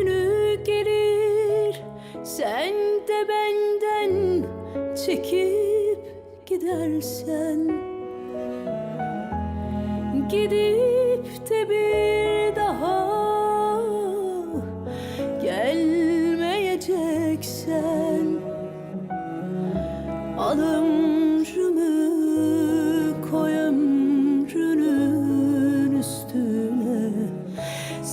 günü gelir. Sen de benden çekip gidersen. Gidip de bir daha gelmeyeceksen. Alım